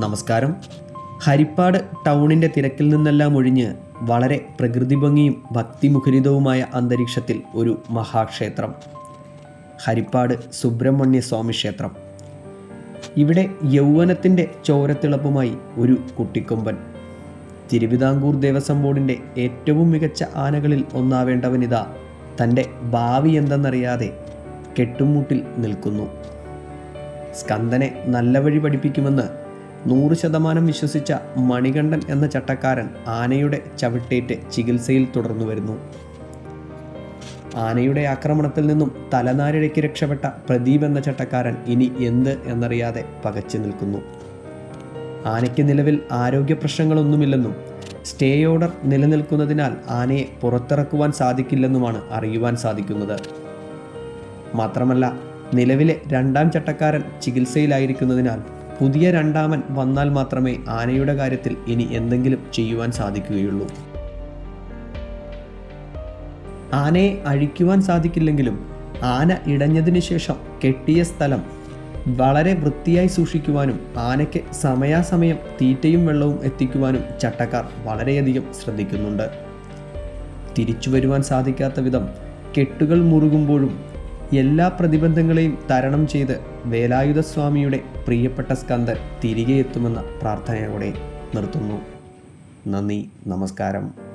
നമസ്കാരം. ഹരിപ്പാട് ടൗണിന്റെ തിരക്കിൽ നിന്നെല്ലാം ഒഴിഞ്ഞ് വളരെ പ്രകൃതി ഭംഗിയും ഭക്തിമുഖരിതവുമായ അന്തരീക്ഷത്തിൽ ഒരു മഹാക്ഷേത്രം. ഹരിപ്പാട് സുബ്രഹ്മണ്യ സ്വാമി ക്ഷേത്രം. ഇവിടെ യൗവനത്തിന്റെ ചോരത്തിളപ്പുമായി ഒരു കുട്ടിക്കൊമ്പൻ. തിരുവിതാംകൂർ ദേവസ്വം ബോർഡിന്റെ ഏറ്റവും മികച്ച ആനകളിൽ ഒന്നാവേണ്ടവനിതാ തന്റെ ഭാവി എന്തെന്നറിയാതെ കെട്ടുമുട്ടിൽ നിൽക്കുന്നു. സ്കന്ദനെ നല്ല വഴി പഠിപ്പിക്കുമെന്ന് നൂറ് ശതമാനം വിശ്വസിച്ച മണികണ്ഠൻ എന്ന ചട്ടക്കാരൻ ആനയുടെ ചവിട്ടേറ്റ് ചികിത്സയിൽ തുടർന്നു വരുന്നു. ആനയുടെ ആക്രമണത്തിൽ നിന്നും തലനാരിഴയ്ക്ക് രക്ഷപ്പെട്ട പ്രദീപ് എന്ന ചട്ടക്കാരൻ ഇനി എന്ത് എന്നറിയാതെ പകച്ചു നിൽക്കുന്നു. ആനയ്ക്ക് നിലവിൽ ആരോഗ്യ പ്രശ്നങ്ങളൊന്നുമില്ലെന്നും സ്റ്റേ ഓർഡർ നിലനിൽക്കുന്നതിനാൽ ആനയെ പുറത്തിറക്കുവാൻ സാധിക്കില്ലെന്നുമാണ് അറിയുവാൻ സാധിക്കുന്നത്. മാത്രമല്ല നിലവിലെ രണ്ടാം ചട്ടക്കാരൻ ചികിത്സയിലായിരിക്കുന്നതിനാൽ പുതിയ രണ്ടാമൻ വന്നാൽ മാത്രമേ ആനയുടെ കാര്യത്തിൽ ഇനി എന്തെങ്കിലും ചെയ്യുവാൻ സാധിക്കുകയുള്ളൂ. ആനയെ അഴിക്കുവാൻ സാധിക്കില്ലെങ്കിലും ആന ഇടഞ്ഞതിന് ശേഷം കെട്ടിയ സ്ഥലം വളരെ വൃത്തിയായി സൂക്ഷിക്കുവാനും ആനയ്ക്ക് സമയാസമയം തീറ്റയും വെള്ളവും എത്തിക്കുവാനും ചട്ടക്കാർ വളരെയധികം ശ്രദ്ധിക്കുന്നുണ്ട്. തിരിച്ചു വരുവാൻ സാധിക്കാത്ത വിധം കെട്ടുകൾ മുറുകുമ്പോഴും എല്ലാ പ്രതിബന്ധങ്ങളെയും തരണം ചെയ്ത് വേലായുധസ്വാമിയുടെ പ്രിയപ്പെട്ട സ്കന്ദൻ തിരികെ എത്തുമെന്ന പ്രാർത്ഥനയോടെ നിർത്തുന്നു. നന്ദി നമസ്കാരം.